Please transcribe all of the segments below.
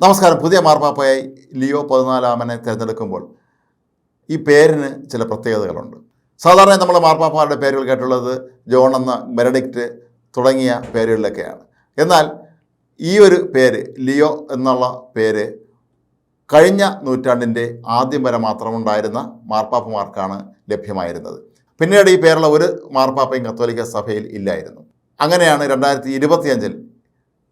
നമസ്കാരം. പുതിയ മാർപ്പാപ്പയായി ലിയോ പതിനാലാമനെ തിരഞ്ഞെടുക്കുമ്പോൾ ഈ പേരിന് ചില പ്രത്യേകതകളുണ്ട്. സാധാരണ നമ്മൾ മാർപ്പാപ്പമാരുടെ പേരുകൾ കേട്ടുള്ളത് ജോൺ എന്ന ബെനഡിക്റ്റ് തുടങ്ങിയ പേരുകളിലൊക്കെയാണ്. എന്നാൽ ഈ ഒരു പേര് ലിയോ എന്നുള്ള പേര് കഴിഞ്ഞ നൂറ്റാണ്ടിന്റെ ആദ്യം വരെ മാത്രമുണ്ടായിരുന്ന മാർപ്പാപ്പമാർക്കാണ് ലഭ്യമായിരുന്നത്. പിന്നീട് ഈ പേരുള്ള ഒരു മാർപ്പാപ്പയും കത്തോലിക്ക സഭയിൽ ഇല്ലായിരുന്നു. അങ്ങനെയാണ് രണ്ടായിരത്തി ഇരുപത്തിയഞ്ചിൽ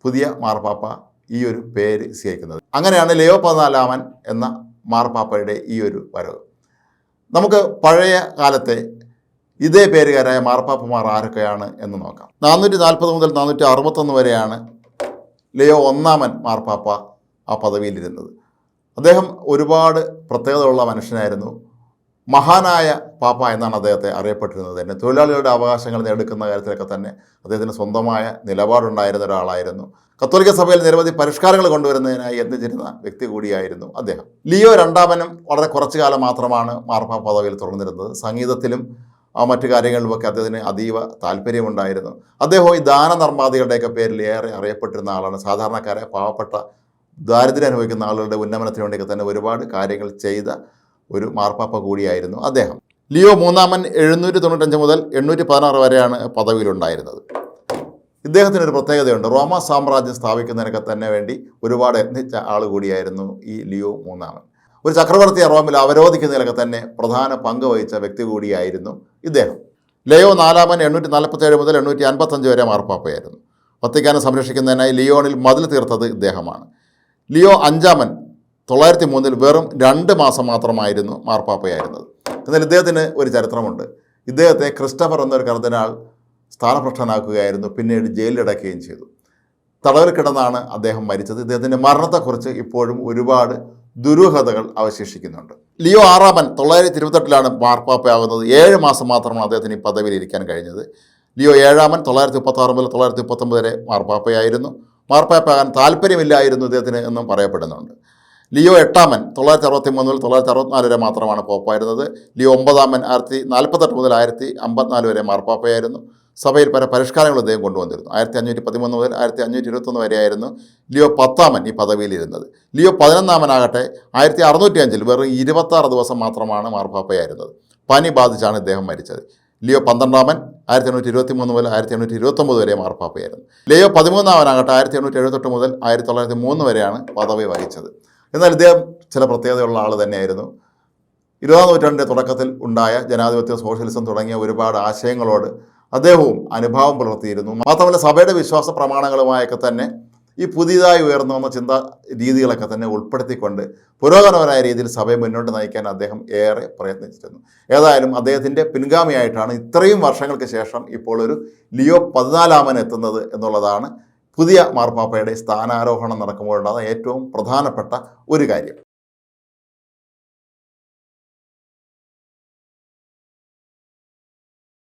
പുതിയ മാർപ്പാപ്പ ഈ ഒരു പേര് സ്വീകരിക്കുന്നത്. അങ്ങനെയാണ് ലയോ പതിനാലാമൻ എന്ന മാർപ്പാപ്പയുടെ ഈ ഒരു വരവ്. നമുക്ക് പഴയ കാലത്തെ ഇതേ പേരുകാരായ മാർപ്പാപ്പമാർ ആരൊക്കെയാണ് എന്ന് നോക്കാം. നാനൂറ്റി നാൽപ്പത് മുതൽ നാനൂറ്റി അറുപത്തൊന്ന് വരെയാണ് ലയോ ഒന്നാമൻ മാർപ്പാപ്പ ആ പദവിയിലിരുന്നത്. അദ്ദേഹം ഒരുപാട് പ്രത്യേകതയുള്ള മനുഷ്യനായിരുന്നു. മഹാനായ പാപ്പ എന്നാണ് അദ്ദേഹത്തെ അറിയപ്പെട്ടിരുന്നത്. തന്നെ തൊഴിലാളികളുടെ അവകാശങ്ങൾ നേടുക്കുന്ന കാര്യത്തിലൊക്കെ തന്നെ അദ്ദേഹത്തിന് സ്വന്തമായ നിലപാടുണ്ടായിരുന്ന ഒരാളായിരുന്നു. കത്തോലിക്ക സഭയിൽ നിരവധി പരിഷ്കാരങ്ങൾ കൊണ്ടുവരുന്നതിനായി യത്നിച്ചിരുന്ന വ്യക്തി കൂടിയായിരുന്നു അദ്ദേഹം. ലിയോ രണ്ടാമനും വളരെ കുറച്ചു കാലം മാത്രമാണ് മാർപ്പാ പദവിയിൽ തുടർന്നിരുന്നത് സംഗീതത്തിലും മറ്റു കാര്യങ്ങളിലുമൊക്കെ അദ്ദേഹത്തിന് അതീവ താല്പര്യമുണ്ടായിരുന്നു. അദ്ദേഹം ഈ ദാനനർമ്മാദികളുടെയൊക്കെ പേരിൽ ഏറെ അറിയപ്പെട്ടിരുന്ന ആളാണ്. സാധാരണക്കാരെ പാവപ്പെട്ട ദാരിദ്ര്യം അനുഭവിക്കുന്ന ആളുകളുടെ ഉന്നമനത്തിന് വേണ്ടിയൊക്കെ തന്നെ ഒരുപാട് കാര്യങ്ങൾ ചെയ്ത ഒരു മാർപ്പാപ്പ കൂടിയായിരുന്നു അദ്ദേഹം. ലിയോ മൂന്നാമൻ എഴുന്നൂറ്റി തൊണ്ണൂറ്റഞ്ച് മുതൽ എണ്ണൂറ്റി പതിനാറ് വരെയാണ് പദവിയിലുണ്ടായിരുന്നത്. ഇദ്ദേഹത്തിനൊരു പ്രത്യേകതയുണ്ട്. റോമ സാമ്രാജ്യം സ്ഥാപിക്കുന്നതിനൊക്കെ തന്നെ വേണ്ടി ഒരുപാട് യത്നിച്ച ആൾ കൂടിയായിരുന്നു ഈ ലിയോ മൂന്നാമൻ. ഒരു ചക്രവർത്തിയെ റോമിൽ അവരോധിക്കുന്നതിലൊക്കെ തന്നെ പ്രധാന പങ്ക് വഹിച്ച വ്യക്തി കൂടിയായിരുന്നു ഇദ്ദേഹം. ലിയോ നാലാമൻ എണ്ണൂറ്റി നാൽപ്പത്തേഴ് മുതൽ എണ്ണൂറ്റി അൻപത്തഞ്ച് വരെ മാർപ്പാപ്പയായിരുന്നു. വത്തിക്കാനെ സംരക്ഷിക്കുന്നതിനായി ലിയോണിൽ മതിൽ തീർത്തത് ഇദ്ദേഹമാണ്. ലിയോ അഞ്ചാമൻ തൊള്ളായിരത്തി മൂന്നിൽ വെറും രണ്ട് മാസം മാത്രമായിരുന്നു മാർപ്പാപ്പയായിരുന്നത്. എന്നാൽ ഇദ്ദേഹത്തിന് ഒരു ചരിത്രമുണ്ട്. ഇദ്ദേഹത്തെ ക്രിസ്റ്റഫർ എന്നൊരു കർദിനാൾ സ്ഥാനഭ്രഷ്ടനാക്കുകയായിരുന്നു. പിന്നീട് ജയിലിലടക്കുകയും ചെയ്തു. തടവിൽ കിടന്നാണ് അദ്ദേഹം മരിച്ചത്. ഇദ്ദേഹത്തിന്റെ മരണത്തെക്കുറിച്ച് ഇപ്പോഴും ഒരുപാട് ദുരൂഹതകൾ അവശേഷിക്കുന്നുണ്ട്. ലിയോ ആറാമൻ തൊള്ളായിരത്തി ഇരുപത്തെട്ടിലാണ് മാർപ്പാപ്പയാകുന്നത്. ഏഴ് മാസം മാത്രമാണ് അദ്ദേഹത്തിന് ഈ പദവിയിൽ ഇരിക്കാൻ കഴിഞ്ഞത്. ലിയോ ഏഴാമൻ തൊള്ളായിരത്തി മുപ്പത്താറ് മുതൽ തൊള്ളായിരത്തി മുപ്പത്തൊമ്പത് വരെ മാർപ്പാപ്പയായിരുന്നു. മാർപ്പാപ്പയാകാൻ താല്പര്യമില്ലായിരുന്നു ഇദ്ദേഹത്തിന് എന്നും പറയപ്പെടുന്നുണ്ട്. ലിയോ എട്ടാമൻ തൊള്ളായിരത്തി അറുപത്തി മൂന്ന് മുതൽ തൊള്ളായിരത്തി അറുപത്തിനാല് വരെ മാത്രമാണ് പോപ്പായിരുന്നത്. ലിയോ ഒമ്പതാമൻ ആയിരത്തി നാൽപ്പത്തെട്ട് മുതൽ ആയിരത്തി അമ്പത്തിനാല് വരെ മാർപ്പാപ്പയായിരുന്നു. സഭയിൽ പല പരിഷ്കാരങ്ങൾ അദ്ദേഹം കൊണ്ടുവന്നിരുന്നു. ആയിരത്തി അഞ്ഞൂറ്റി പതിമൂന്ന് മുതൽ ആയിരത്തി അഞ്ഞൂറ്റി ഇരുപത്തൊന്ന് വരെയായിരുന്നു ലിയോ പത്താമൻ ഈ പദവിയിലിരുന്നത്. ലിയോ പതിനൊന്നാമനാകട്ടെ ആയിരത്തി അറുന്നൂറ്റി അഞ്ചിൽ വെറും ഇരുപത്താറ് ദിവസം മാത്രമാണ് മാർപ്പാപ്പയായിരുന്നത്. പനി ബാധിച്ചാണ് ഇദ്ദേഹം മരിച്ചത്. ലിയോ പന്ത്രണ്ടാമൻ ആയിരത്തി എണ്ണൂറ്റി ഇരുപത്തി മൂന്ന് മുതൽ ആയിരത്തി എണ്ണൂറ്റി ഇരുപത്തൊമ്പത് വരെ മാർപ്പാപ്പയായിരുന്നു. ലിയോ പതിമൂന്നാമനാകട്ടെ ആയിരത്തി എണ്ണൂറ്റി എഴുപത്തെട്ട് മുതൽ ആയിരത്തി തൊള്ളായിരത്തി മൂന്ന് വരെയാണ് പദവി വഹിച്ചത്. എന്നാൽ ഇദ്ദേഹം ചില പ്രത്യേകതയുള്ള ആൾ തന്നെയായിരുന്നു. ഇരുപതാം നൂറ്റാണ്ടിന്റെ തുടക്കത്തിൽ ഉണ്ടായ ജനാധിപത്യ സോഷ്യലിസം തുടങ്ങിയ ഒരുപാട് ആശയങ്ങളോട് അദ്ദേഹവും അനുഭാവം പുലർത്തിയിരുന്നു. മാത്രമല്ല സഭയുടെ വിശ്വാസ പ്രമാണങ്ങളുമായൊക്കെ തന്നെ ഈ പുതിയതായി ഉയർന്നു വന്ന ചിന്താ രീതികളൊക്കെ തന്നെ ഉൾപ്പെടുത്തിക്കൊണ്ട് പുരോഗമനപരമായ രീതിയിൽ സഭയെ മുന്നോട്ട് നയിക്കാൻ അദ്ദേഹം ഏറെ പ്രയത്നിച്ചിരുന്നു. ഏതായാലും അദ്ദേഹത്തിന്റെ പിൻഗാമിയായിട്ടാണ് ഇത്രയും വർഷങ്ങൾക്ക് ശേഷം ഇപ്പോൾ ഒരു ലിയോ പതിനാലാമൻ എത്തുന്നത് എന്നുള്ളതാണ് പുതിയ മാർപ്പാപ്പയുടെ സ്ഥാനാരോഹണം നടക്കുമ്പോഴുണ്ടാകുന്ന ഏറ്റവും പ്രധാനപ്പെട്ട ഒരു കാര്യം.